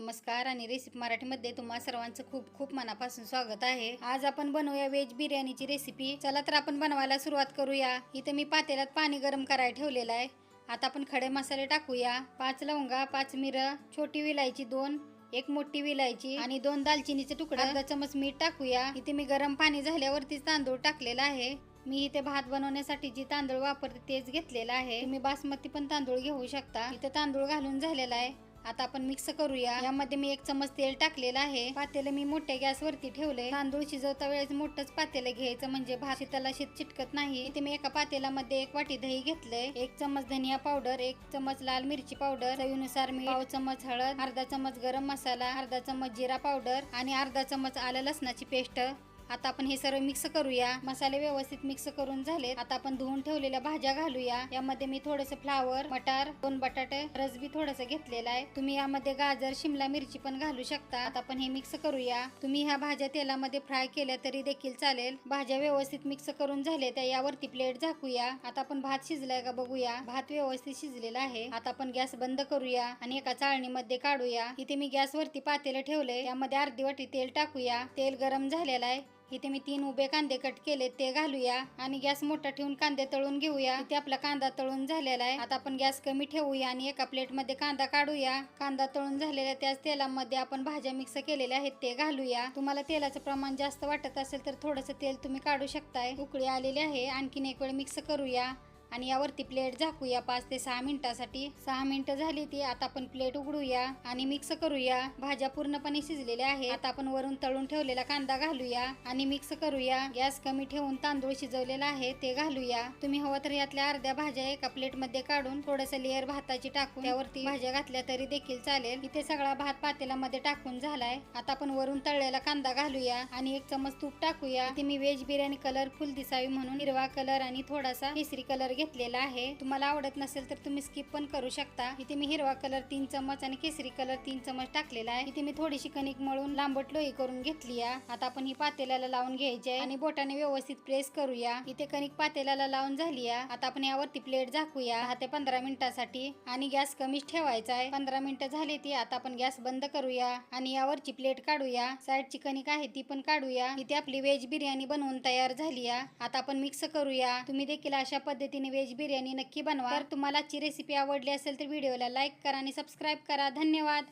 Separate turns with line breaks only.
नमस्कार आणि रेसिपी मराठीमध्ये तुम्हा सर्वांचं खूप खूप मनापासून स्वागत आहे. आज आपण बनवूया व्हेज बिर्याणीची रेसिपी. चला तर आपण बनवायला सुरुवात करूया. इथे मी पातेल्यात पाणी गरम करायला ठेवलेलं आहे. आता आपण खडे मसाले टाकूया. पाच लवंगा पाच मिरं छोटी विलायची दोन एक मोठी विलायची आणि दोन दालचिनीचे तुकडे. अर्धा चमच मीठ टाकूया. इथे मी गरम पाणी झाल्यावरतीच तांदूळ टाकलेला आहे. मी इथे भात बनवण्यासाठी जी तांदूळ वापरते तेच घेतलेला आहे. तुम्ही बासमती पण तांदूळ घेऊ शकता. इथे तांदूळ घालून झालेला आहे. आता आपण मिक्स करूया. यामध्ये मी एक चमच तेल टाकलेलं आहे. पातेलं मी मोठ्या गॅसवरती ठेवले तांदूळ शिजवता वेळेस मोठंच पातेलं घ्यायचं म्हणजे भात शीताला शीत चिटकत नाही. इथे मी एका पातेल्यामध्ये एक वाटी दही घेतलंय. एक चमच धनिया पावडर एक चमच लाल मिरची पावडर चवीनुसार मी पाव चमच हळद अर्धा चमच गरम मसाला अर्धा चमच जिरा पावडर आणि अर्धा चमच आलं लसणाची पेस्ट. आता आपण हे सर्व मिक्स करूया. मसाले व्यवस्थित मिक्स करून झाले आता आपण धुवून ठेवलेल्या भाज्या घालूया. यामध्ये मी थोडस फ्लावर मटार दोन बटाटे रसबी थोडस घेतलेला आहे. तुम्ही यामध्ये गाजर शिमला मिरची पण घालू शकता. आता आपण हे मिक्स करूया. तुम्ही ह्या भाज्या तेलामध्ये फ्राय केल्या तरी देखील चालेल. भाज्या व्यवस्थित मिक्स करून झाले त्या यावरती प्लेट झाकूया. आता आपण भात शिजलाय का बघूया. भात व्यवस्थित शिजलेला आहे. आता आपण गॅस बंद करूया आणि एका चाळणीमध्ये काढूया. इथे मी गॅसवरती पातेलं ठेवलंय. यामध्ये अर्धी वाटी तेल टाकूया. तेल गरम झालेलं आहे. इथे मी तीन उभे कांदे कट केले ते घालूया आणि गॅस मोठा ठेवून कांदे तळून घेऊया. इथे आपला कांदा तळून झालेला आहे. आता आपण गॅस कमी ठेवूया आणि एका प्लेटमध्ये कांदा काढूया. कांदा तळून झालेला त्याच तेलामध्ये आपण भाज्या मिक्स केलेल्या आहेत ते घालूया. तुम्हाला तेलाचं प्रमाण जास्त वाटत असेल तर थोडस तेल तुम्ही काढू शकताय. उकळी आलेली आहे. आणखीन एक वेळ मिक्स करूया. आणि यावरती प्लेट झाकूया पाच ते सहा मिनिटासाठी. सहा मिनिटं झाली ती आता आपण प्लेट उघडूया आणि मिक्स करूया. भाज्या पूर्णपणे शिजलेल्या आहेत. आता आपण वरून तळून ठेवलेला कांदा घालूया आणि मिक्स करूया. गॅस कमी ठेवून तांदूळ शिजवलेला आहे ते घालूया. तुम्ही हवं तर यातल्या अर्ध्या भाज्या एका प्लेटमध्ये काढून थोडस लेअर भाताची टाकून त्यावरती भाज्या घातल्या तरी देखील चालेल. इथे सगळा भात पातेल्यामध्ये टाकून झालाय. आता आपण वरून तळलेला कांदा घालूया आणि एक चमच तूप टाकूया. इथे मी व्हेज बिर्याणी कलरफुल दिसावी म्हणून हिरवा कलर आणि थोडासा केसरी कलर घेतलेला आहे. तुम्हाला आवडत नसेल तर तुम्ही स्किप पण करू शकता. इथे मी हिरवा कलर तीन चमच आणि केसरी कलर तीन चमच टाकलेला आहे. इथे मी थोडीशी कणिक मळून लांबट लोई करून घेतली आता आपण ही पातेल्याला लावून घ्यायची आहे आणि बोटाने व्यवस्थित प्रेस करूया. इथे कणिक पातेल्याला लावून झाली आता आपण यावरती प्लेट झाकूया. दहा ते पंधरा मिनिटासाठी आणि गॅस कमीच ठेवायचा आहे. पंधरा मिनिटं झाली ती आता आपण गॅस बंद करूया आणि यावरची प्लेट काढूया. साईडची कणिक आहे ती पण काढूया. इथे आपली व्हेज बिर्याणी बनवून तयार झाली आता आपण मिक्स करूया. तुम्ही देखील अशा पद्धतीने व्हेज बिर्याणी नक्की बनवा. तर तुम्हाला आजची रेसिपी आवडली असेल तर व्हिडिओला लाईक करा आणि सबस्क्राईब करा. धन्यवाद.